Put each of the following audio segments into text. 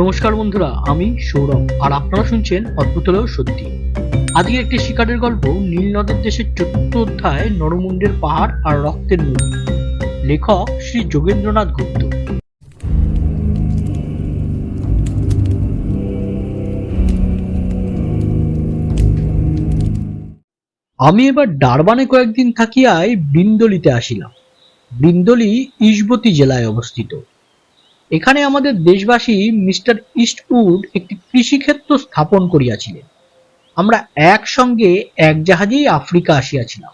নমস্কার বন্ধুরা, আমি সৌরভ। আর আপনারা শুনছেন অদ্ভুত হলেও সত্যি। আজকে একটি শিকারের গল্প নীল নদের দেশের চতুর্থ অধ্যায় নরমুন্ডের পাহাড় আর রক্তের নদী। লেখক শ্রী যোগেন্দ্রনাথ গুপ্ত। আমি এবার ডারবানে কয়েকদিন থাকিয়াই বৃন্দলিতে আসিলাম। বৃন্দলি ইসবতী জেলায় অবস্থিত। এখানে আমাদের দেশবাসী মিস্টার ইস্টউড একটি কৃষিক্ষেত্র স্থাপন করিয়াছিলেন। আমরা একসঙ্গে এক জাহাজেই আফ্রিকা আসিয়াছিলাম।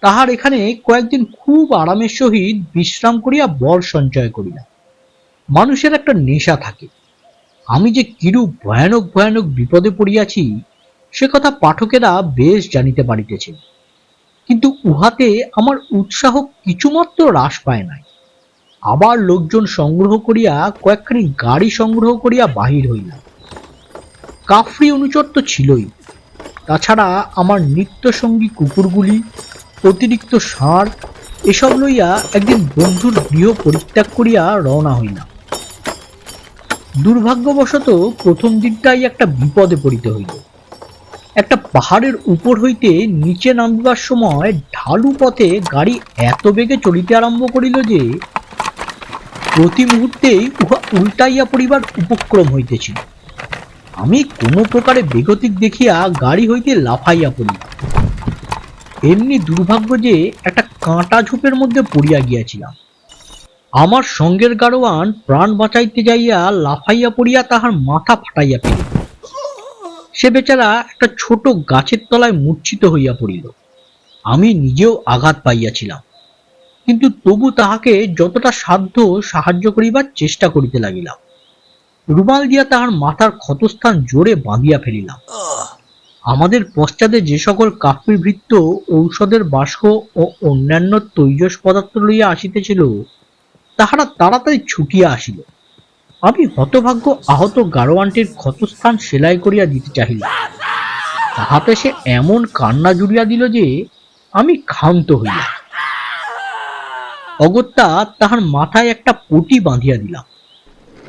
তাহার এখানে কয়েকদিন খুব আরামের সহিত বিশ্রাম করিয়া বর সঞ্চয় করিলাম। মানুষের একটা নেশা থাকে। আমি যে কিরূপ ভয়ানক ভয়ানক বিপদে পড়িয়াছি, সে কথা পাঠকেরা বেশ জানিতে পারিতেছেন। কিন্তু উহাতে আমার উৎসাহ কিছুমাত্র হ্রাস পায় নাই। আবার লোকজন সংগ্রহ করিয়া কয়েকখানি গাড়ি সংগ্রহ করিয়া বাহির হইলাম। কাফরি অনুচর তো ছিলই। তাছাড়া আমার নিত্যসঙ্গী কুকুরগুলি, অতিরিক্ত ষাঁড়, এসব লইয়া একদিন বন্ধুর গৃহ পরিত্যাগ করিয়া রওনা হইলাম। দুর্ভাগ্যবশত প্রথম দিনটাই একটা বিপদে পড়িতে হইল। একটা পাহাড়ের উপর হইতে নিচে নামিবার সময় ঢালু পথে গাড়ি এত বেগে চলিতে আরম্ভ করিল যে প্রতি মুহূর্তেই উহা উল্টাইয়া পড়িবার উপক্রম হইতেছিল। আমি কোনো প্রকারে বেগতিক দেখিয়া গাড়ি হইতে লাফাইয়া পড়ি। এমনি দুর্ভাগ্য যে একটা কাঁটা ঝোপের মধ্যে পড়িয়া গিয়াছিলাম। আমার সঙ্গের গাড়োয়ান প্রাণ বাঁচাইতে যাইয়া লাফাইয়া পড়িয়া তাহার মাথা ফাটাইয়া ফেলিল। সে বেচারা একটা ছোট গাছের তলায় মূর্ছিত হইয়া পড়িল। আমি নিজেও আঘাত পাইয়াছিলাম। কিন্তু তবু তাহাকে যতটা সাধ্য সাহায্য করিবার চেষ্টা করিতে লাগিলাম। রুমাল দিয়া তাহার মাথার ক্ষতস্থান জোরে বাঁধিয়া ফেলিলাম। আমাদের পশ্চাতে যে সকল কাপ্রিভৃত্ত ঔষধের বাস্ক ও অন্যান্য তৈজস পদার্থ লইয়া আসিতেছিল, তাহারা তাড়াতাড়ি ছুটিয়া আসিল। আমি হতভাগ্য আহত গাড়োয়ানটির ক্ষতস্থান সেলাই করিয়া দিতে চাহিলাম। তাহাতে সে এমন কান্না জুড়িয়া দিল যে আমি ক্ষান্ত হইলাম। অগত্যা তাহার মাথায় একটা পটি বাঁধিয়া দিলাম।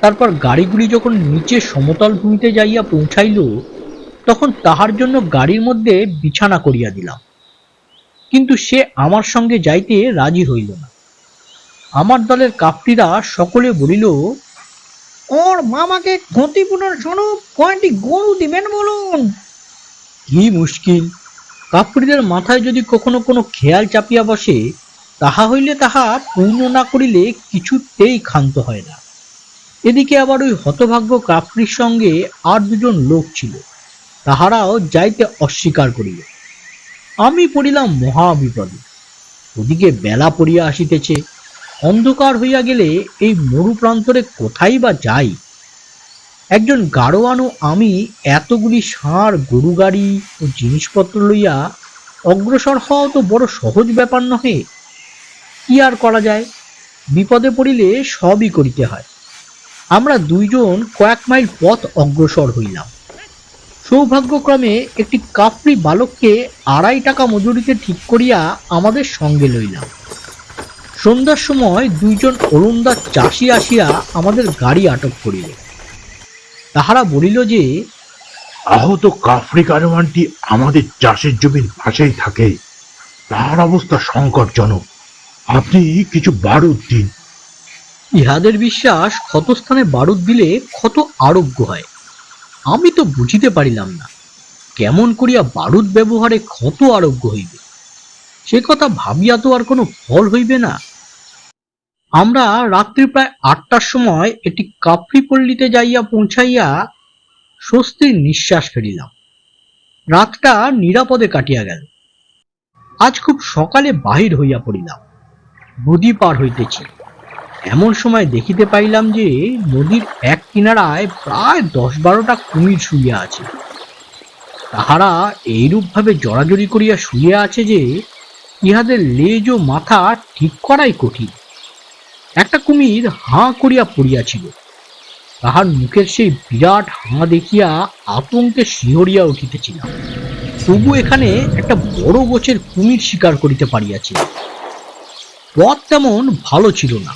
তারপর গাড়িগুলি যখন নিচে সমতল ভূমিতে যাইয়া পৌঁছাইল, তখন তাহার জন্য গাড়ির মধ্যে বিছানা করিয়া দিলাম। কিন্তু সে আমার সঙ্গে যাইতে রাজি হইল না। আমার দলের কাপটিরা সকলে বলিল, ওর মামাকে ক্ষতিপূরণ স্বরূপ কয়টি গরু দিবেন বলুন। কি মুশকিল। কাপড়িদের মাথায় যদি কখনো কোনো খেয়াল চাপিয়া বসে তাহা হইলে তাহা পূর্ণ না করিলে কিছুতেই ক্ষান্ত হয় না। এদিকে আবার ওই হতভাগ্য কাপড়ির সঙ্গে আর দুজন লোক ছিল, তাহারাও যাইতে অস্বীকার করিল। আমি পড়িলাম মহা বিপদে ওদিকে বেলা পড়িয়া আসিতেছে, অন্ধকার হইয়া গেলে এই মরু প্রান্তরে কোথায় বা যাই? একজন গাড়োয়ান ও আমি এতগুলি ষাঁড় গরু গাড়ি ও জিনিসপত্র লইয়া অগ্রসর হওয়া তো বড় সহজ ব্যাপার নহে। কি আর করা যায়? বিপদে পড়িলে সবই করিতে হয়। আমরা দুইজন কয়েক মাইল পথ অগ্রসর হইলাম। সৌভাগ্যক্রমে একটি কাফরি বালককে আড়াই টাকা মজুরিতে ঠিক করিয়া আমাদের সঙ্গে লইলাম। সন্ধ্যার সময় দুইজন ওলন্দাজ চাষি আসিয়া আমাদের গাড়ি আটক করিল। তাহারা বলিল যে আহত কাফরি কারওয়ানটি আমাদের চাষের জমির পাশেই থাকে। তার অবস্থা সংকটজনক। আপনি কিছু বারুদ দিন। ইহাদের বিশ্বাস ক্ষতস্থানে বারুদ দিলে ক্ষত আরোগ্য হয়। আমি তো বুঝিতে পারিলাম না, কেমন করিয়া বারুদ ব্যবহারে ক্ষত আরোগ্য হইবে। সে কথা ভাবিয়া তো আর কোনো ফল হইবে না। আমরা রাত্রি প্রায় আটটার সময় একটি কাপড়ি পল্লীতে যাইয়া পৌঁছাইয়া স্বস্তির নিঃশ্বাস ফেলিলাম। রাতটা নিরাপদে কাটিয়া গেল। আজ খুব সকালে বাহির হইয়া পড়িলাম। নদী পার হইতেছি। এমন সময় দেখিতে পাইলাম যে নদীর এক কিনারায় প্রায় দশ বারোটা কুমির শুইয়া আছে। তাহারা এইরূপভাবে জড়াজড়ি করিয়া শুইয়া আছে যে ইহাদের লেজ ও মাথা ঠিক করাই কঠিন। একটা কুমির হাঁ করিয়া পড়িয়াছিল। তাহার মুখের সেই বিরাট হাঁ দেখিয়া আতঙ্কে শিহরিয়া উঠিতেছিলাম। তবু এখানে একটা বড় গোছের কুমির শিকার করিতে পারিয়াছিল। পথ তেমন ভালো ছিল না।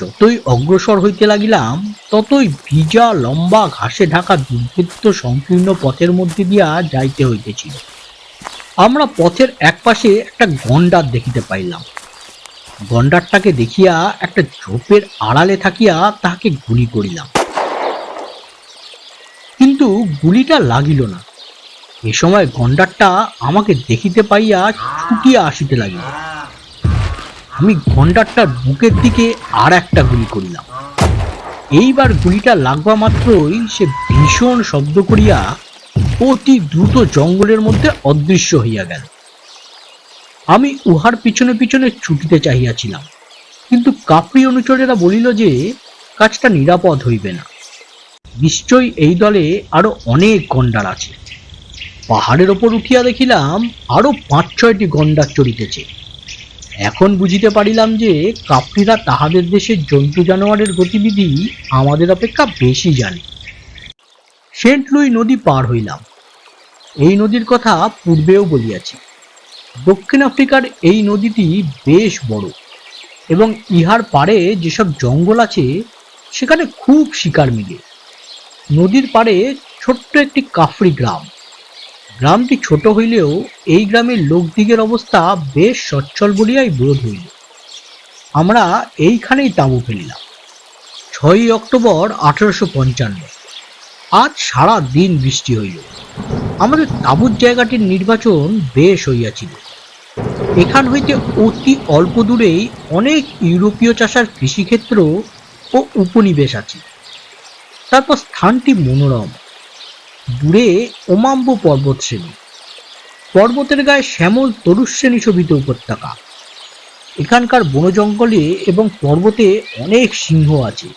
যতই অগ্রসর হইতে লাগিলাম, ততই ভিজা লম্বা ঘাসে ঢাকা দুর্ভেদ্য সংকীর্ণ পথের মধ্যে দিয়া যাইতে হইতেছিল। আমরা পথের একপাশে একটা গন্ডার দেখিতে পাইলাম। গন্ডারটাকে দেখিয়া একটা ঝোপের আড়ালে থাকিয়া তাহাকে গুলি করিলাম। কিন্তু গুলিটা লাগিল না। এ সময় গন্ডারটা আমাকে দেখিতে পাইয়া ছুটিয়া আসিতে লাগিল। আমি গন্ডারটার বুকের দিকে আর একটা গুলি করিলাম। এইবার গুলিটা লাগবা মাত্রই সে ভীষণ শব্দ করিয়া অতি দ্রুত জঙ্গলের মধ্যে অদৃশ্য হইয়া গেল। আমি উহার পিছনে পিছনে ছুটিতে চাহিয়াছিলাম, কিন্তু কাপড়ি অনুচরেরা বলিল যে কাজটা নিরাপদ হইবে না। নিশ্চয়ই এই দলে আরও অনেক গন্ডার আছে। পাহাড়ের ওপর উঠিয়া দেখিলাম আরও পাঁচ ছয়টি গন্ডার চড়িতেছে। এখন বুঝিতে পারিলাম যে কাপড়িরা তাহাদের দেশের জন্তু জানোয়ারের গতিবিধি আমাদের অপেক্ষা বেশি জানে। সেন্ট লুই নদী পার হইলাম। এই নদীর কথা পূর্বেও বলিয়াছি। দক্ষিণ আফ্রিকার এই নদীটি বেশ বড় এবং ইহার পারে যেসব জঙ্গল আছে, সেখানে খুব শিকার মিলে। নদীর পারে ছোট্ট একটি কাফরি গ্রাম। গ্রামটি ছোট হইলেও এই গ্রামের লোকদিগের অবস্থা বেশ সচ্ছল বলিয়াই বোধ হইল। আমরা এইখানেই তাঁবু ফেলিলাম। ছয়ই অক্টোবর আঠারোশো পঞ্চান্ন। আজ সারা দিন বৃষ্টি হইল। আমাদের তাঁবুর জায়গাটির নির্বাচন বেশ হইয়াছিল। এখান হইতে অতি অল্প দূরেই অনেক ইউরোপীয় চাষার কৃষিক্ষেত্র ও উপনিবেশ আছে। তারপর স্থানটি মনোরম। দূরে ওমাম্ব পর্বত শ্রেণি। পর্বতের গায়ে শ্যামল তরুশ্রেণী শোভিত উপত্যকা। এখানকার বন জঙ্গলে এবং পর্বতে অনেক সিংহ আছে।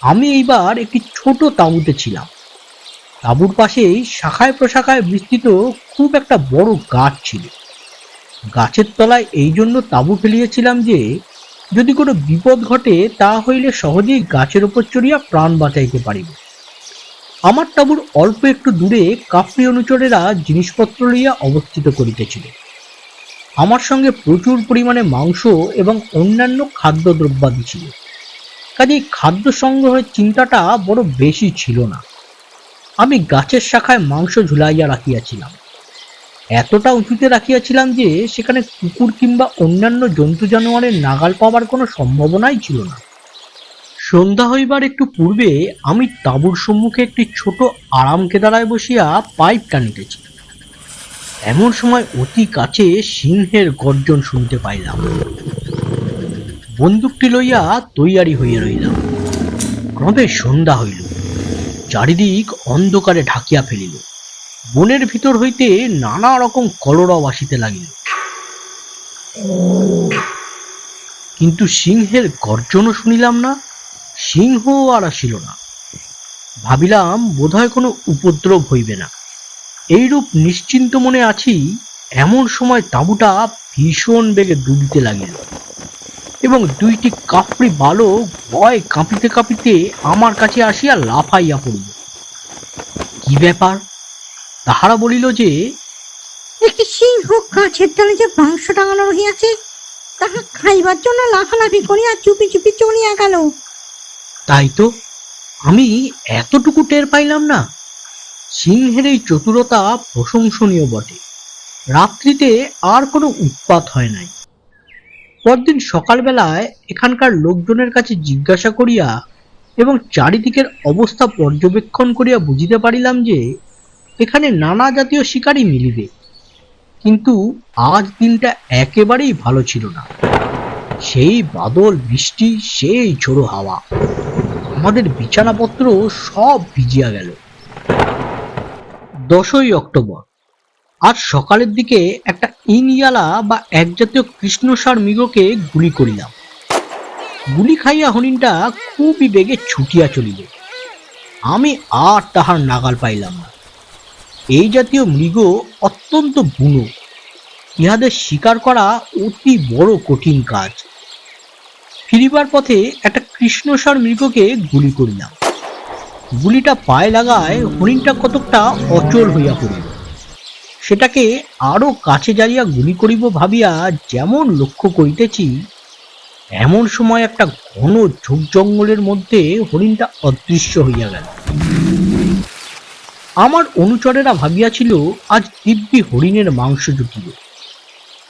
আমি এইবার একটি ছোট তাঁবুতে ছিলাম। তাঁবুর পাশেই শাখায় প্রশাখায় বিস্তৃত খুব একটা বড় গাছ ছিল। গাছের তলায় এই জন্য তাঁবু ফেলিয়েছিলাম যে, যদি কোনো বিপদ ঘটে তা হইলে সহজেই গাছের উপর চড়িয়া প্রাণ বাঁচাইতে পারিব। আমার তাঁবুর অল্প একটু দূরে কাফরি অনুচরেরা জিনিসপত্র লইয়া অবস্থিত করিতেছিল। আমার সঙ্গে প্রচুর পরিমাণে মাংস এবং অন্যান্য খাদ্য দ্রব্যাদি ছিল। কাজেই খাদ্য সংগ্রহের চিন্তাটা বড় বেশি ছিল না। আমি গাছের শাখায় মাংস ঝুলাইয়া রাখিয়াছিলাম। এতটা উঁচুতে রাখিয়াছিলাম যে সেখানে কুকুর কিংবা অন্যান্য জন্তু জানোয়ারের নাগাল পাওয়ার কোনো সম্ভাবনাই ছিল না। সন্ধ্যা হইবার একটু পূর্বে আমি তাঁবুর সম্মুখে একটি ছোট আরাম কেদারায় বসিয়া পাইপ টানিতেছি এমন সময় অতি কাছে সিংহের গর্জন শুনতে পাইলাম। বন্দুকটি লইয়া তৈয়ারি হইয়া রইলাম। ক্রমে সন্ধ্যা হইল। চারিদিক অন্ধকারে ঢাকিয়া ফেলিল। বনের ভিতর হইতে নানা রকম কলরব আসিতে লাগিল। কিন্তু সিংহের গর্জনও শুনিলাম না। সিংহ আর আসিল না। ভাবিলাম, বোধহয় কোনো উপদ্রব হইবে না। এইরূপ নিশ্চিন্ত মনে আছি, এমন সময় তাঁবুটা ভীষণ বেগে ডুবিতে লাগিল এবং দুইটি কাপড়ি বালক ভয় কাঁপিতে কাঁপিতে আমার কাছে আসিয়া লাফাইয়া পড়িল। কি ব্যাপার? তাহারা বলিল যে, একটি সিংহ গাছের তলে যে মাংস টাঙানো রহিয়াছে, তাহা খাইবার জন্য লাফালাফি করিয়া চুপি চুপি চলিয়া গেল। তাই তো? আমি এতটুকু টের পাইলাম না। সিংহের এই চতুরতা প্রশংসনীয় বটে। রাত্রিতে আর কোনো উৎপাত হয় নাই। পরদিন সকালবেলায় এখানকার লোকজনের কাছে জিজ্ঞাসা করিয়া এবং চারিদিকের অবস্থা পর্যবেক্ষণ করিয়া বুঝিতে পারিলাম যে, এখানে নানা জাতীয় শিকারই মিলিবে। কিন্তু আজ দিনটা একেবারেই ভালো ছিল না। সেই বাদল, বৃষ্টি, সেই ঝোড়ো হাওয়া। আমাদের বিছানাপত্র সব ভিজিয়া গেল। দশই অক্টোবর। আজ সকালের দিকে একটা ইনিয়ালা বা এক জাতীয় কৃষ্ণসার মৃগকে গুলি করিলাম। গুলি খাইয়া হরিণটা খুবই বেগে ছুটিয়া চলিল। আমি আর তাহার নাগাল পাইলাম না। এই জাতীয় মৃগ অত্যন্ত বুনো। ইহাদের শিকার করা অতি বড় কঠিন কাজ। ফিরিবার পথে একটা কৃষ্ণসার মৃগকে গুলি করিলাম। গুলিটা পায়ে লাগায় হরিণটা কতকটা অচল হইয়া পড়িল। সেটাকে আরও কাছে যাইয়া গুলি করিব ভাবিয়া যেমন লক্ষ্য করিতেছি, এমন সময় একটা ঘন ঝোপ জঙ্গলের মধ্যে হরিণটা অদৃশ্য হইয়া গেল। আমার অনুচরেরা ভাবিয়াছিল, আজ দিব্যি হরিণের মাংস জুটিল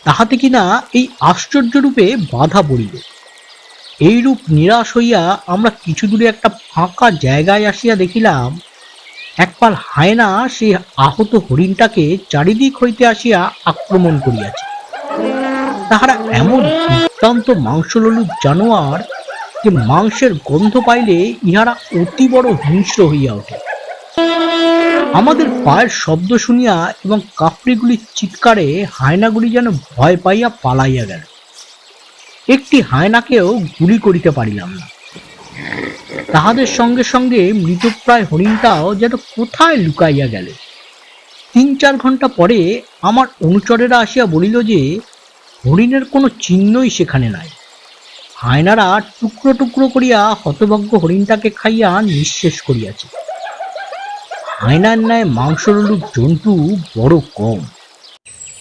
তাহাতে কিনা এই আশ্চর্যরূপে বাধা পড়িল এইরূপ নিরাশ হইয়া আমরা কিছু দূরে একটা ফাঁকা জায়গায় আসিয়া দেখিলাম, একপাল হায়না সে আহত হরিণটাকে চারিদিক হইতে আসিয়া আক্রমণ করিয়াছে। তাহারা এমন দুর্দান্ত মাংসলোলুপ জানোয়ার যে মাংসের গন্ধ পাইলে ইহারা অতি বড় হিংস্র হইয়া ওঠে। আমাদের পায়ের শব্দ শুনিয়া এবং কাপড়িগুলির চিৎকারে হায়নাগুলি যেন ভয় পাইয়া পালাইয়া গেল। একটি হায়নাকেও গুলি করিতে পারিলাম না। তাহাদের সঙ্গে সঙ্গে মৃতপ্রায় হরিণটাও যেন কোথায় লুকাইয়া গেল। তিন চার ঘণ্টা পরে আমার অনুচরেরা আসিয়া বলিল যে, হরিণের কোনো চিহ্নই সেখানে নাই। হায়নারা টুকরো টুকরো করিয়া হতভাগ্য হরিণটাকে খাইয়া নিঃশেষ করিয়াছে। হায়নার ন্যায় মাংসরলুপ জন্তু বড় কম।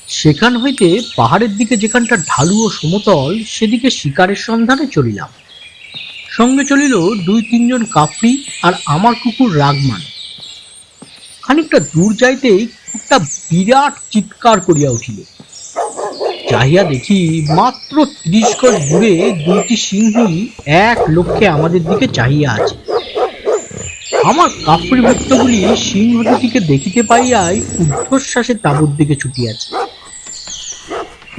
সেখান হইতে পাহাড়ের দিকে যেখানটা ঢালু ও সমতল, সেদিকে শিকারের সন্ধানে চলিলাম। সঙ্গে চলিল দুই তিনজন কাপড়ি আর আমার কুকুর রাগমান। খানিকটা দূর যাইতেই একটা বিরাট চিৎকার করিয়া উঠিল। চাহিয়া দেখি মাত্র ত্রিশ গজ দূরে দুইটি সিংহী এক লক্ষ্যে আমাদের দিকে চাহিয়া আছে। আমার কাপড় ভক্তগুলি সিংহ দুটিকে দেখিতে পাইয়াই ঊর্ধ্বশ্বাসে তাবুর দিকে ছুটিয়াছে।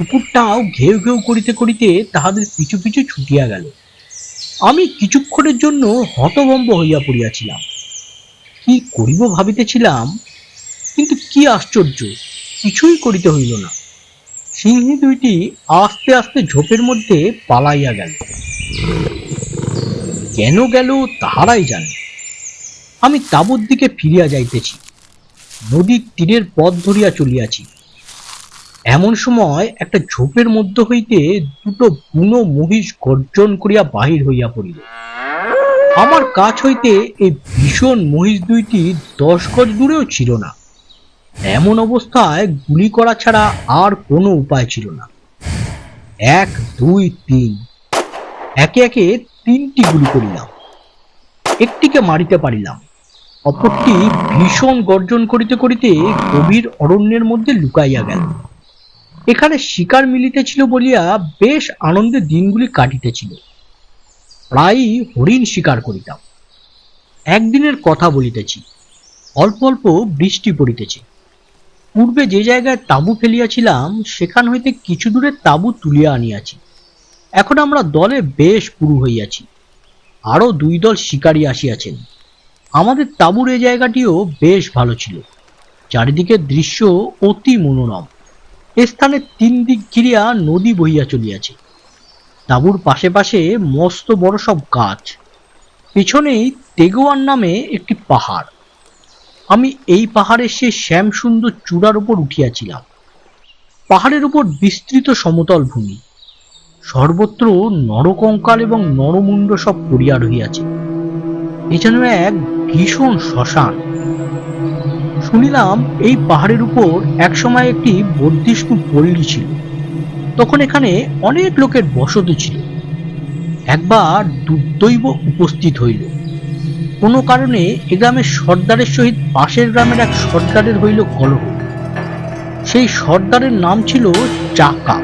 কুকুরটাও ঘেউ ঘেউ করিতে করিতে তাহাদের পিছু পিছু ছুটিয়া গেল। আমি কিছুক্ষণের জন্য হতভম্ব হইয়া পড়িয়াছিলাম। কি করিব ভাবিতেছিলাম, কিন্তু কি আশ্চর্য, কিছুই করিতে হইল না। সিংহী দুইটি আস্তে আস্তে ঝোপের মধ্যে পালাইয়া গেল। কেন গেল তাহারাই জানে। আমি তাবুর দিকে ফিরিয়া যাইতেছি। নদীর তীরের পথ ধরিয়া চলিয়াছি। এমন সময় একটা ঝোপের মধ্য হইতে দুটো বুনো মহিষ গর্জন করিয়া বাহির হইয়া পড়িল। আমার কাছ হইতে এই ভীষণ মহিষ দুইটি দশ গজ দূরেও ছিল না। এমন অবস্থায় গুলি করা ছাড়া আর কোনো উপায় ছিল না। এক, দুই, তিন। একে একে তিনটি গুলি করিলাম। একটিকে মারিতে পারিলাম। অপরটি ভীষণ গর্জন করিতে করিতে গভীর অরণ্যের মধ্যে লুকাইয়া গেল। এখানে শিকার মিলিতেছিল বলিয়া বেশ আনন্দে দিনগুলি কাটিতেছিল। প্রায়ই হরিণ শিকার করিতাম। একদিনের কথা বলিতেছি, অল্প অল্প বৃষ্টি পড়িতেছে। পূর্বে যে জায়গায় তাঁবু ফেলিয়াছিলাম, সেখান হইতে কিছু দূরে তাঁবু তুলিয়া আনিয়াছি। এখন আমরা দলে বেশ পুরু হইয়াছি। আরও দুই দল শিকারী আসিয়াছেন। আমাদের তাঁবুর এই জায়গাটিও বেশ ভালো ছিল। চারিদিকের দৃশ্য অতি মনোরম। এ স্থানে তিন দিক ঘিরিয়া নদী বহিয়া চলিয়াছে। তাঁবুর পাশে পাশে মস্ত বড় সব গাছ। পেছনেই তেগোয়ার নামে একটি পাহাড়। আমি এই পাহাড়ের সে শ্যামসুন্দর চূড়ার উপর উঠিয়াছিলাম। পাহাড়ের উপর বিস্তৃত সমতল ভূমি। সর্বত্র নরকঙ্কাল এবং নরমুণ্ড সব পড়িয়া রহিয়াছে। এ এক ভীষণ শ্মশান। শুনিলাম এই পাহাড়ের উপর একসময় একটি বর্ধিষ্ণু পল্লী ছিল। তখন এখানে অনেক লোকের বসতি ছিল। একবার দুর্দৈব উপস্থিত হইল। কোনো কারণে এ গ্রামের সর্দারের সহিত পাশের গ্রামের এক সর্দারের হইল কলহ। সেই সর্দারের নাম ছিল চাকা।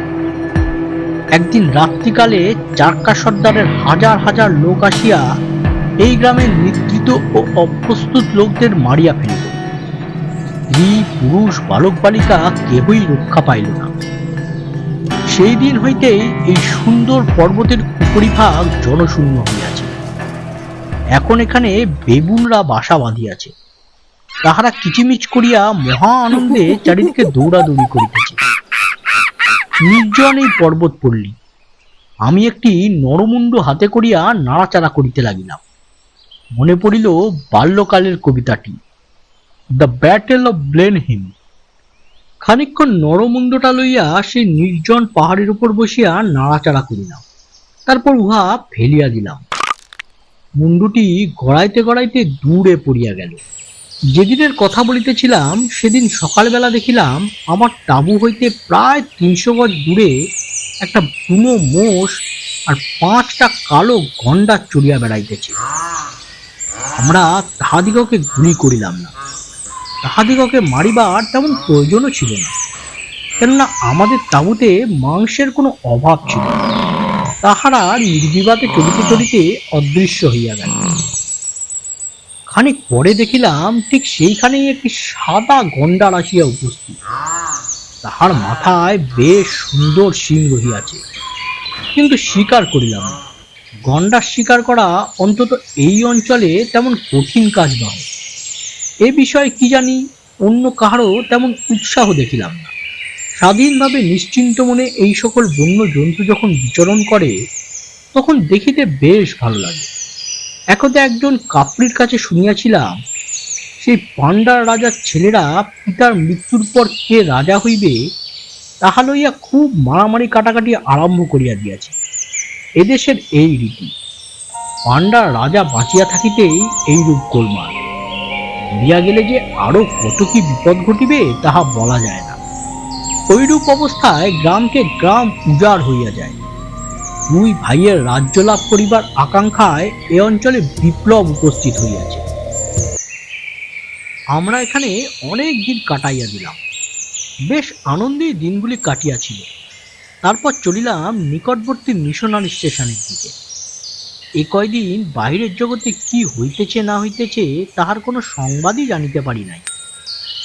একদিন রাত্রিকালে চাক্কা সর্দারের হাজার হাজার লোক আসিয়া এই গ্রামের নিদ্রিত ও অপ্রস্তুত লোকদের মারিয়া ফেলিল। স্ত্রী, পুরুষ বালক বালিকা কেহই রক্ষা পাইল না। সেই দিন হইতেই এই সুন্দর পর্বতের উপরিভাগ জনশূন্য হইয়াছে। এখন এখানে বেবুনরা বাসা বাঁধিয়াছে। তাহারা কিচিমিচ করিয়া মহা আনন্দে চারিদিকে দৌড়াদৌড়ি করিতেছে। নির্জন এই পর্বত পড়লি আমি একটি নরমুণ্ড হাতে করিয়া নাড়াচাড়া করিতে লাগিলাম। মনে পড়িল বাল্যকালের কবিতাটি। দ্য ব্যাটেল অফ ব্লেনহিম খানিকক্ষণ নরমুণ্ডটা লইয়া সেই নির্জন পাহাড়ের উপর বসিয়া নাড়াচাড়া করিলাম। তারপর উহা ফেলিয়া দিলাম। মুন্ডুটি গড়াইতে গড়াইতে দূরে পড়িয়া গেল। যেদিনের কথা বলিতেছিলাম, সেদিন সকালবেলা দেখিলাম, আমার তাঁবু হইতে প্রায় তিনশো গজ দূরে একটা বুনো মোষ আর পাঁচটা কালো গন্ডার চড়িয়া বেড়াইতেছে। আমরা তাহাদিগকে গুলি করিলাম না। তাহাদিগকে মারিবার তেমন প্রয়োজনও ছিল না। কেননা আমাদের তাঁবুতে মাংসের কোনো অভাব ছিল তাহারা নির্বিবাদে চলিতে চলিতে অদৃশ্য হইয়া গেল। খানিক পরে দেখিলাম ঠিক সেইখানেই একটি সাদা গন্ডার আসিয়া উপস্থিত। তাহার মাথায় বেশ সুন্দর শিং রহিয়াছে। কিন্তু স্বীকার করিলাম গন্ডার শিকার করা অন্তত এই অঞ্চলে তেমন কঠিন কাজ নয় এ বিষয়ে কি জানি অন্য কাহারও তেমন উৎসাহ দেখিলাম না। স্বাধীনভাবে নিশ্চিন্ত মনে এই সকল বন্য জন্তু যখন বিচরণ করে, তখন দেখিতে বেশ ভালো লাগে। একদা একজন কাপড়ির কাছে শুনিয়াছিলাম সেই পাণ্ডার রাজার ছেলেরা পিতার মৃত্যুর পর কে রাজা হইবে, তাহা লইয়া খুব মারামারি কাটাকাটি আরম্ভ করিয়া দিয়াছে। এদেশের এই রীতি। পাণ্ডার রাজা বাঁচিয়া থাকিতেই এইরূপ গোলমাল। মরিয়া গেলে যে আরও কত কি বিপদ ঘটিবে, তাহা বলা যায় না। ওইরূপ অবস্থায় গ্রামকে গ্রাম উজাড় হইয়া যায়। দুই ভাইয়ের রাজ্য লাভ করিবার আকাঙ্ক্ষায় এ অঞ্চলে বিপ্লব উপস্থিত হইয়াছে। আমরা এখানে অনেক দিন কাটাইয়া দিলাম। বেশ আনন্দেই দিনগুলি কাটিয়াছিল। তারপর চলিলাম নিকটবর্তী মিশনারি স্টেশনের দিকে। এ কয়দিন বাহিরের জগতে কি হইতেছে না হইতেছে তাহার কোনো সংবাদই জানিতে পারি নাই।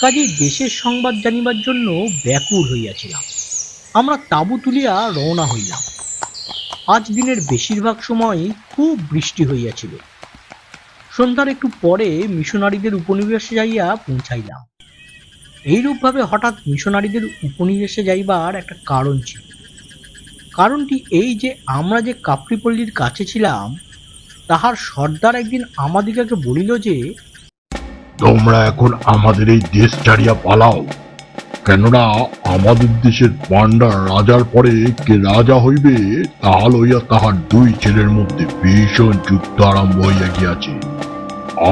কাজেই দেশের সংবাদ জানিবার জন্য ব্যাকুল হইয়াছিলাম। আমরা তাঁবু তুলিয়া রওনা হইলাম। আজ দিনের বেশিরভাগ সময়ই খুব বৃষ্টি হইয়াছিল। সন্ধ্যার একটু পরে মিশনারিদের উপনিবেশে যাইয়া পৌঁছাইলাম। এইরূপভাবে হঠাৎ মিশনারিদের উপনিবেশে যাইবার একটা কারণ ছিল। কারণটি এই যে আমরা যে কাপ্রিপল্লীর কাছে ছিলাম, তাহার সর্দার একদিন আমাদিগকে বলিল যে, তোমরা এখন আমাদের এই দেশ ছাড়িয়া পালাও, কেননা আমাদের দেশের পাণ্ডার রাজার পরে কে রাজা হইবে তাহা লইয়া তাহার দুই ছেলের মধ্যে ভীষণ যুদ্ধ আরম্ভ হইয়া গিয়াছে।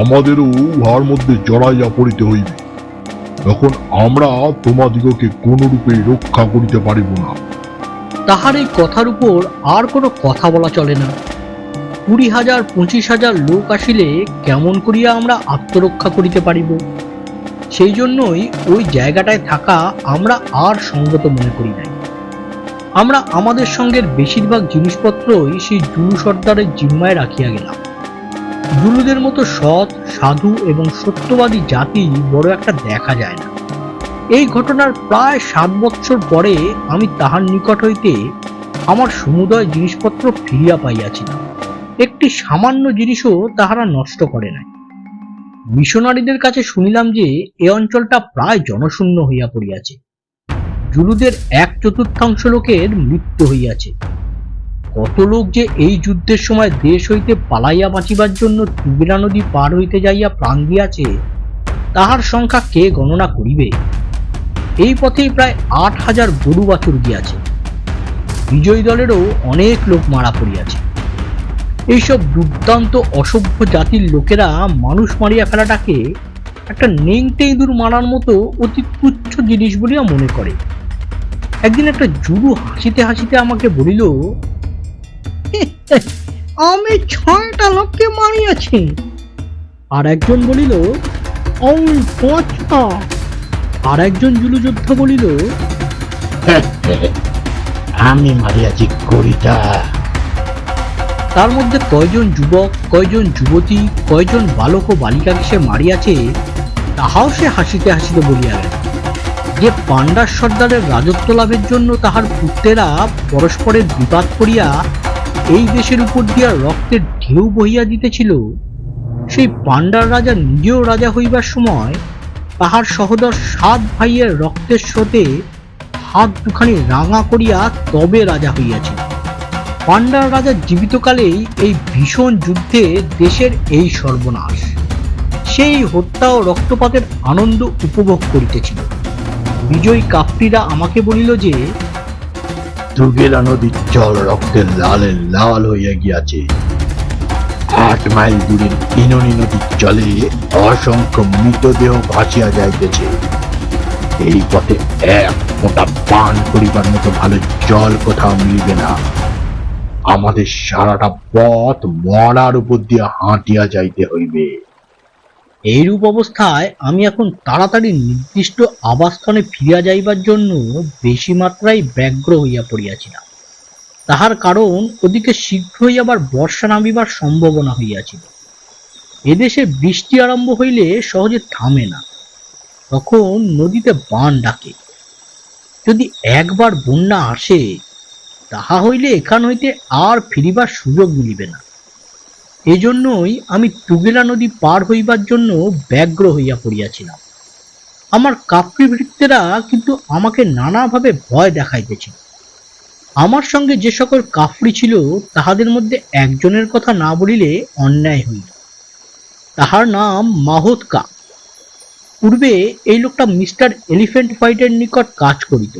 আমাদেরও উহার মধ্যে জড়াইয়া পড়িতে হইবে। তখন আমরা তোমাদিগকে কোনরূপে রক্ষা করিতে পারিব না। তাহার এই কথার উপর আর কোনো কথা বলা চলে না। কুড়ি হাজার, পঁচিশ হাজার লোক আসিলে কেমন করিয়া আমরা আত্মরক্ষা করিতে পারিব? সেই জন্যই ওই জায়গাটায় থাকা আমরা আর সঙ্গত মনে করি নাই। আমরা আমাদের সঙ্গের বেশিরভাগ জিনিসপত্রই সেই জুলু সর্দারের জিম্মায় রাখিয়া গেলাম। জুলুদের মতো সৎ, সাধু এবং সত্যবাদী জাতি বড় একটা দেখা যায় না। এই ঘটনার প্রায় সাত বৎসর পরে আমি তাহার নিকট হইতে আমার সমুদয় জিনিসপত্র ফিরিয়া পাইয়াছিলাম। একটি সামান্য জিনিসও তাহারা নষ্ট করে নাই। মিশনারিদের কাছে শুনিলাম যে এ অঞ্চলটা প্রায় জনশূন্য হইয়া পড়িয়াছে। জুলুদের এক চতুর্থাংশ লোকের মৃত্যু হইয়াছে। কত লোক যে এই যুদ্ধের সময় দেশ হইতে পালাইয়া বাঁচিবার জন্য তুবিরা নদী পার হইতে যাইয়া প্রাণ দিয়াছে, তাহার সংখ্যা কে গণনা করিবে? এই পথেই প্রায় আট হাজার গরু বাছুর গিয়াছে বিজয়ী দলেরও অনেক লোক মারা পড়িয়াছে। এইসব দুর্দান্ত অসভ্য জাতির লোকেরা মানুষ মারিয়া ফেলাটাকে একটা নেংটে ইঁদুর মারার মতো অতি তুচ্ছ জিনিস বলিয়া মনে করে। একদিন একটা জুরু হাসিতে হাসিতে আমাকে বলিল আমি ছয়টা লোককে মারিয়াছি। আর একজন বলিল ওই পাঁচটা। আর একজন জুলু যোদ্ধা বলিল আমি মারিয়াছি করিটা তার মধ্যে কয়জন যুবক কয়জন যুবতী কয়জন বালক ও বালিকাকে সে মারিয়াছে তাহাও সে হাসিতে হাসিতে বলিয়া গেল। যে পাণ্ডার সর্দারের রাজত্ব লাভের জন্য তাহার পুত্রেরা পরস্পরের বিবাদ করিয়া এই দেশের উপর দিয়া রক্তের ঢেউ বহিয়া দিতেছিল সেই পাণ্ডার রাজা নিজেও রাজা হইবার সময় তাহার সহদর সাত ভাইয়ের রক্তের স্রোতে হাত দুখানি রাঙা করিয়া তবে রাজা হইয়াছিল পাণ্ডার রাজা জীবিতকালেই এই ভীষণ যুদ্ধে দেশের এই সর্বনাশ। সেই হত্যা ও রক্তপাতের আনন্দ উপভোগ করিতেছিল। বিজয়ী কাপ্রিরা আমাকে বলিল যে তুগেলা নদীর জল রক্তের লালে লাল হইয়া গিয়াছে। আট মাইল দূরের ইননি নদীর জলে অসংখ্য মৃতদেহ ভাসিয়া যাইতেছে। এই পথে এক ফোঁটা পান করিবার মতো ভালো জল কোথাও মিলিবে না। আমাদের সারাটা পথ মরার উপর দিয়ে হাঁটিয়া যাইতে হইবে। এইরূপ অবস্থায় আমি এখন তাড়াতাড়ি নির্দিষ্ট আবাসস্থানে ফিরিয়া যাইবার জন্য বেশি মাত্রায় ব্যগ্র হইয়া পড়িয়াছিলাম। তাহার কারণ ওদিকে শীঘ্রই আবার বর্ষা নামিবার সম্ভাবনা হইয়াছিল। এদেশে বৃষ্টি আরম্ভ হইলে সহজে থামে না। তখন নদীতে বান ডাকে। যদি একবার বন্যা আসে, তাহা হইলে এখান হইতে আর ফিরিবার সুযোগ মিলিবে না। এজন্যই আমি তুগেলা নদী পার হইবার জন্য ব্যগ্র হইয়া পড়িয়াছিলাম। আমার কাপ্রি ভৃত্যেরা কিন্তু আমাকে নানাভাবে ভয় দেখাইতেছিল। আমার সঙ্গে যে সকল কাফরি ছিল, তাহাদের মধ্যে একজনের কথা না বলিলে অন্যায় হইল তাহার নাম মাহতকা। পূর্বে এই লোকটা মিস্টার এলিফ্যান্ট ফাইটের নিকট কাজ করিত।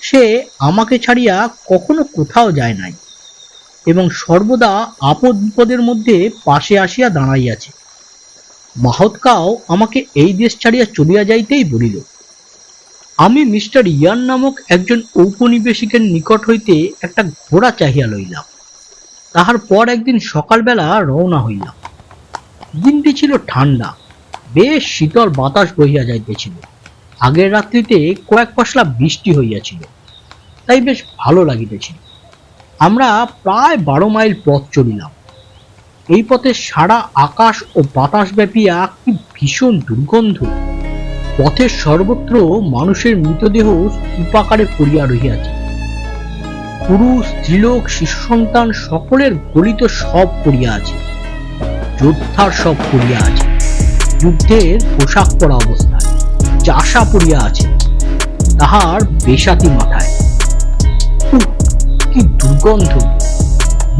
সে আমাকে ছাড়িয়া কখনো কোথাও যায় নাই এবং সর্বদা আপদ বিপদের মধ্যে পাশে আসিয়া দাঁড়াইয়াছে। মাহতকাও আমাকে এই দেশ ছাড়িয়া চলিয়া যাইতেই বলিল। আমি মিস্টার ইয়ান নামক একজন ঔপনিবেশিকের নিকট হইতে একটা ঘোড়া চাহিয়া লইলাম। তাহার পর একদিন সকালবেলা রওনা হইলাম। দিনটি ছিল ঠান্ডা, বেশ শীতল বাতাস বহিয়া যাইতেছিল। আগের রাত্রিতে কয়েক পশলা বৃষ্টি হইয়াছিল, তাই বেশ ভালো লাগিতেছিল। আমরা প্রায় বারো মাইল পথ চলিলাম। এই পথে সারা আকাশ ও বাতাস ব্যাপিয়া কি ভীষণ দুর্গন্ধ! পথের সর্বত্র মানুষের মৃতদেহ স্তূপাকারে পড়িয়া রহিয়াছে। পুরুষ স্ত্রীলোক শিশু সন্তান সকলের গলিত সব পড়িয়া আছে। যোদ্ধার সব পড়িয়া আছে। যুদ্ধের পোশাক পরা অবস্থায় চাষা পড়িয়া আছে, তাহার বেশাতি মাথায়। কি দুর্গন্ধ!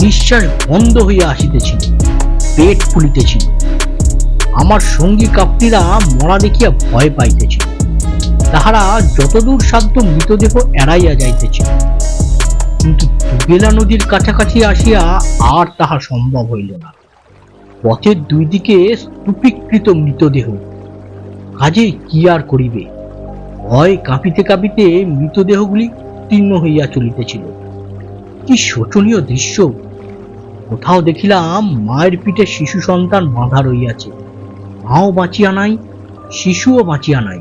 নিঃশ্বাস বন্ধ হইয়া আসিতেছিল, পেট ফুলিতেছিল। আমার সঙ্গী কাপ্তিরা মরা দেখিয়া ভয় পাইতেছে। তাহারা যতদূর সাধ্য মৃতদেহ এড়াইয়া যাইতেছে। কিন্তু দুবেলা নদীর কাছাকাছি আসিয়া আর তাহা সম্ভব হইল না। পথের দুই দিকে স্তূপীকৃত মৃতদেহ। কাজে কি আর করিবে? ভয় কাঁপিতে কাঁপিতে মৃতদেহগুলি উত্তীর্ণ হইয়া চলিতেছিল। কি শোচনীয় দৃশ্য! কোথাও দেখিলাম মায়ের পিঠে শিশু সন্তান বাঁধা রইয়াছে। মাও বাঁচিয়া নাই, শিশুও বাঁচিয়া নাই।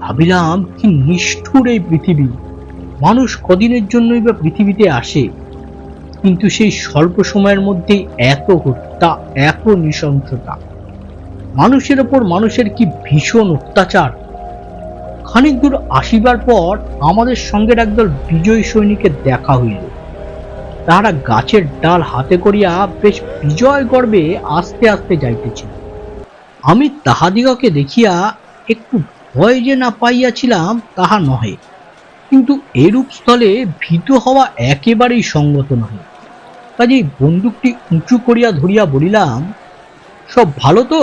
ভাবিলাম কি নিষ্ঠুর এই পৃথিবী। মানুষ কদিনের জন্যই বা পৃথিবীতে আসে, কিন্তু সেই স্বল্প সময়ের মধ্যে এত হত্যা, এত নৃশংসতা। মানুষের ওপর মানুষের কি ভীষণ অত্যাচার। খানিক দূর আসিবার পর আমাদের সঙ্গের একদল বিজয়ী সৈনিকের দেখা হইল। তাহারা গাছের ডাল হাতে করিয়া বেশ বিজয় গর্বে আস্তে আস্তে যাইতেছিল। আমি তাহাদিগকে দেখিয়া একটু ভয় যে না পাইয়াছিলাম তাহা নহে, কিন্তু এরূপ স্থলে ভীত হওয়া একেবারেই সঙ্গত নহে। কাজেই বন্দুকটি উঁচু করিয়া ধরিয়া বলিলাম, সব ভালো তো?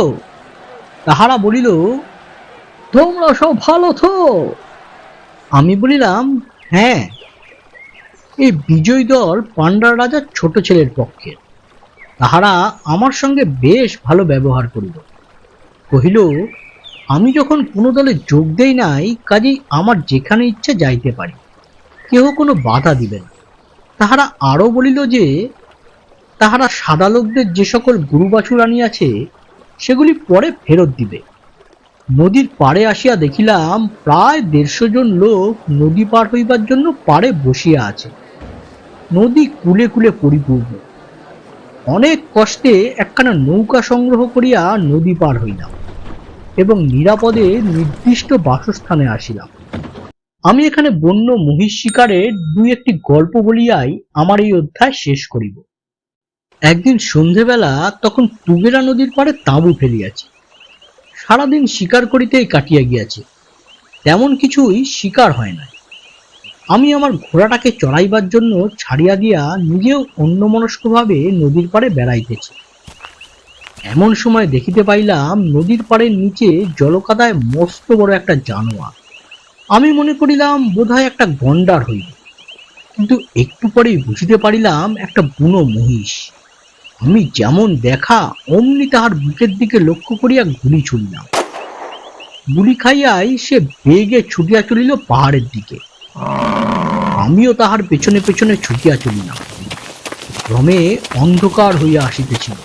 তাহারা বলিল, তোমরা সব ভালো তো? আমি বলিলাম হ্যাঁ এই বিজয় দল পান্ডার রাজার ছোট ছেলের পক্ষে। তাহারা আমার সঙ্গে বেশ ভালো ব্যবহার করিল। কহিল, আমি যখন কোনো দলে যোগ দেই নাই, কাজেই আমার যেখানে ইচ্ছে যাইতে পারি। কেহ কোনো বাধা দিবে না। তাহারা আরও বলিল যে, তাহারা সাদা লোকদের যে সকল গুরু বাছুর আনিয়াছে, সেগুলি পরে ফেরত দিবে। নদীর পাড়ে আসিয়া দেখিলাম, প্রায় দেড়শো জন লোক নদী পার হইবার জন্য পাড়ে বসিয়া আছে। নদী কুলে কুলে পরিপূর্ণ। অনেক কষ্টে একখানা নৌকা সংগ্রহ করিয়া নদী পার হইলাম। এবং নিরাপদে নির্দিষ্ট বাসস্থানে আসিলাম। আমি এখানে বন্য মহিষ শিকারের দুই একটি গল্প বলিয়াই আমার এই অধ্যায় শেষ করিব। একদিন সন্ধেবেলা তখন তুগেরা নদীর পাড়ে তাঁবু ফেলিয়াছি। সারাদিন শিকার করিতেই কাটিয়া গিয়াছে। তেমন কিছুই শিকার হয় না আমি আমার ঘোড়াটাকে চড়াইবার জন্য ছাড়িয়া দিয়া নিজেও অন্যমনস্কভাবে নদীর পাড়ে বেড়াইতেছি। এমন সময় দেখিতে পাইলাম নদীর পাড়ের নিচে জলকাদায় মস্ত বড় একটা জানোয়ার। আমি মনে করিলাম বোধহয় একটা গন্ডার হইল। কিন্তু একটু পরেই বুঝিতে পারিলাম একটা বুনো মহিষ। আমি যেমন দেখা, অমনি তাহার বুকের দিকে লক্ষ্য করিয়া গুলি ছুড়িলাম। গুলি খাইয়াই সে বেগে ছুটিয়া চলিল পাহাড়ের দিকে। আমিও তাহার পেছনে পেছনে ছুটিয়া চলিলাম। ক্রমে অন্ধকার হইয়া আসিতেছিল।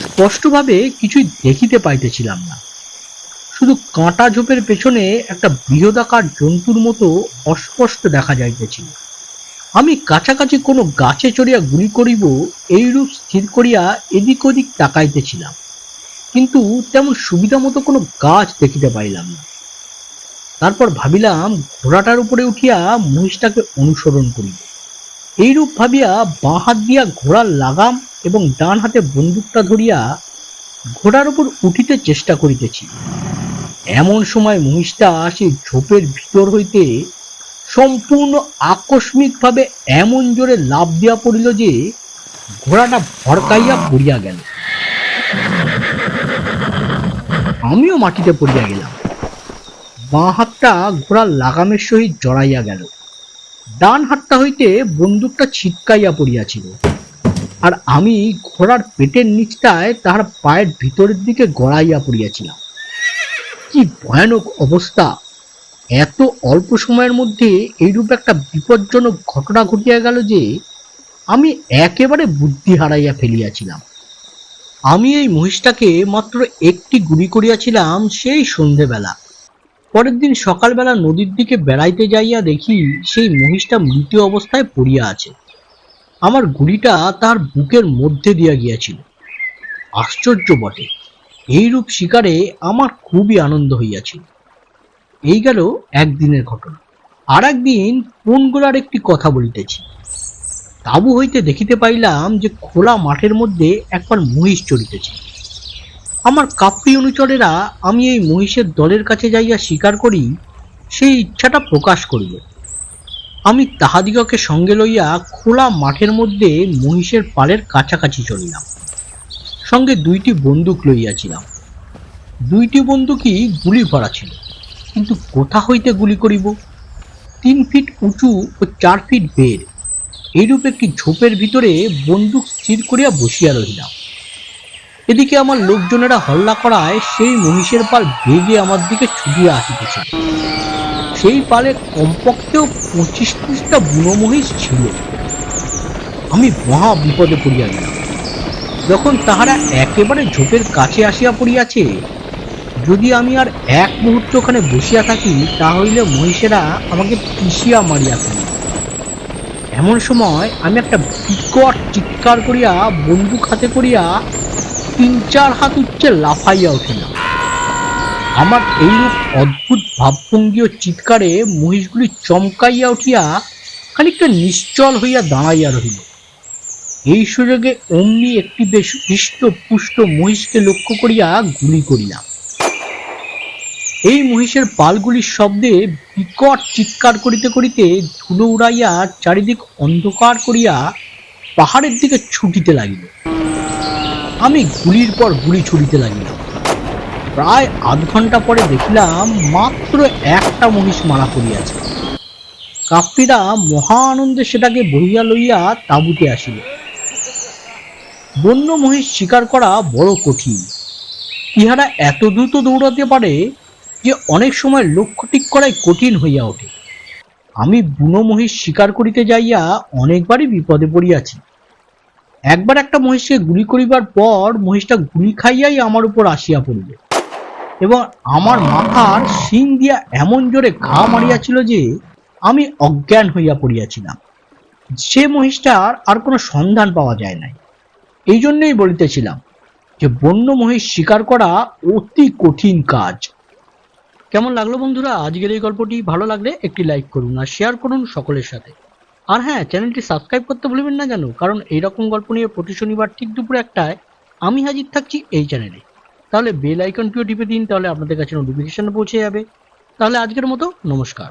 স্পষ্টভাবে কিছুই দেখিতে পাইতেছিলাম না। শুধু কাঁটা ঝোপের পেছনে একটা বৃহদাকার জন্তুর মতো অস্পষ্ট দেখা যাইতেছিল। আমি কাছাকাছি কোনো গাছে চড়িয়া গুলি করিব, এইরূপ স্থির করিয়া এদিক ওদিক তাকাইতেছিলাম। কিন্তু তেমন সুবিধা মতো কোনো গাছ দেখিতে পাইলাম না। তারপর ভাবিলাম, ঘোড়াটার উপরে উঠিয়া মহিষটাকে অনুসরণ করিব। এইরূপ ভাবিয়া বাঁ হাত দিয়া ঘোড়ার লাগাম এবং ডান হাতে বন্দুকটা ধরিয়া ঘোড়ার উপর উঠিতে চেষ্টা করিতেছি। এমন সময় মহিষটা সেই ঝোপের ভিতর হইতে সম্পূর্ণ আকস্মিকভাবে এমন জোরে লাভ দিয়া পড়িল যে ঘোড়াটা ভড়কাইয়া পড়িয়া গেল। আমিও মাটিতে পড়িয়া গেলাম। বাঁ হাতটা ঘোড়ার লাগামের সহিত জড়াইয়া গেল। ডান হাতটা হইতে বন্দুকটা ছিটকাইয়া পড়িয়াছিল। আর আমি ঘোড়ার পেটের নিচটায় তাহার পায়ের ভিতরের দিকে গড়াইয়া পড়িয়াছিলাম। কি ভয়ানক অবস্থা! এত অল্প সময়ের মধ্যে এইরূপ একটা বিপজ্জনক ঘটনা ঘটিয়া গেল যে, আমি একেবারে বুদ্ধি হারাইয়া ফেলিয়াছিলাম। আমি এই মহিষটাকে মাত্র একটি গুলি করিয়াছিলাম সেই সন্ধেবেলা। পরের দিন সকালবেলা নদীর দিকে বেড়াইতে যাইয়া দেখি সেই মহিষটা মৃত অবস্থায় পড়িয়া আছে। আমার গুলিটা তার বুকের মধ্যে দিয়া গিয়াছিল। আশ্চর্য বটে। এইরূপ শিকারে আমার খুবই আনন্দ হইয়াছিল। এই গেল একদিনের ঘটনা। আর একদিন কোনগুলার একটি কথা বলিতেছি। তাবু হইতে দেখিতে পাইলাম যে খোলা মাঠের মধ্যে একবার মহিষ চড়িতেছে। আমার কাপ্রি অনুচরেরা আমি এই মহিষের দলের কাছে যাইয়া স্বীকার করি, সেই ইচ্ছাটা প্রকাশ করিল। আমি তাহাদিগকে সঙ্গে লইয়া খোলা মাঠের মধ্যে মহিষের পালের কাছাকাছি চলিলাম। সঙ্গে দুইটি বন্দুক লইয়াছিলাম। দুইটি বন্দুকই গুলি ভরা ছিল, কিন্তু কোথা হইতে গুলি করিব? তিন ফিট উঁচু ও চার ফিট বের এইরূপ একটি ঝোপের ভিতরে বন্দুক স্থির করিয়া বসিয়া রহিলাম। এদিকে আমার লোকজনেরা হল্লা করায় সেই মহিষের পাল বেগে আমার দিকে ছুটিয়া আসিতেছে। সেই পালে কমপক্ষেও পঁচিশ ত্রিশটা বুনো মহিষ ছিল। আমি মহা বিপদে পড়িয়া গেলাম। যখন তাহারা একেবারে ঝোপের কাছে আসিয়া পড়িয়াছে, যদি আমি আর এক মুহূর্ত ওখানে বসিয়া থাকি তাহলে মহিষেরা আমাকে পিষিয়া মারিয়া ফেলে। এমন সময় আমি একটা বিকট চিৎকার করিয়া বন্দুক হাতে করিয়া তিন চার হাত উচ্চে লাফাইয়া উঠিলাম আমার এইরূপ অদ্ভুত ভাবভঙ্গি ও চিৎকারে মহিষগুলি চমকাইয়া উঠিয়া খানিকটা নিশ্চল হইয়া দাঁড়াইয়া রহিল। এই সুযোগে অমনি একটি বেশ হৃষ্ট পুষ্ট মহিষকে লক্ষ্য করিয়া গুলি করিলাম। এই মহিষের পালগুলির শব্দে বিকট চিৎকার করিতে করিতে ধুলো উড়াইয়া চারিদিক অন্ধকার করিয়া পাহাড়ের দিকে ছুটিতে লাগিল। আমি গুলির পর গুলি ছুটিতে লাগিলাম। প্রায় আধ ঘণ্টা পরে দেখিলাম মাত্র একটা মহিষ মারা পড়িয়াছে। কাপ্পিরা মহা আনন্দে সেটাকে বহিয়া লইয়া তাঁবুতে আসিল। বন্য মহিষ শিকার করা বড় কঠিন। ইহারা এত দ্রুত দৌড়াতে পারে যে অনেক সময় লক্ষ্য ঠিক করাই কঠিন হইয়া ওঠে। আমি বুনো মহিষ শিকার করিতে যাইয়া অনেকবারই বিপদে পড়িয়াছি। একবার একটা মহিষকে গুলি করিবার পর মহিষটা গুলি খাইয়াই আমার উপর আসিয়া পড়িল। এবং আমার মাথার শিং দিয়া এমন জোরে ঘা মারিয়াছিল যে আমি অজ্ঞান হইয়া পড়িয়াছিলাম। সে মহিষটার আর কোনো সন্ধান পাওয়া যায় নাই। এই জন্যই বলিতেছিলাম যে বন্য মহিষ শিকার করা অতি কঠিন কাজ। কেমন লাগল বন্ধুরা? আজকের এই গল্পটি ভালো লাগলে একটি লাইক করুন আর শেয়ার করুন সকলের সাথে। আর হ্যাঁ চ্যানেলটি সাবস্ক্রাইব করতে ভুলবেন না জানো, কারণ এইরকম গল্প নিয়ে প্রতি শনিবার ঠিক দুপুর একটায় আমি হাজির থাকছি এই চ্যানেলে। তাহলে বেল আইকনটিও টিপে দিন, তাহলে আপনাদের কাছে নোটিফিকেশন পৌঁছে যাবে। তাহলে আজকের মতো, নমস্কার।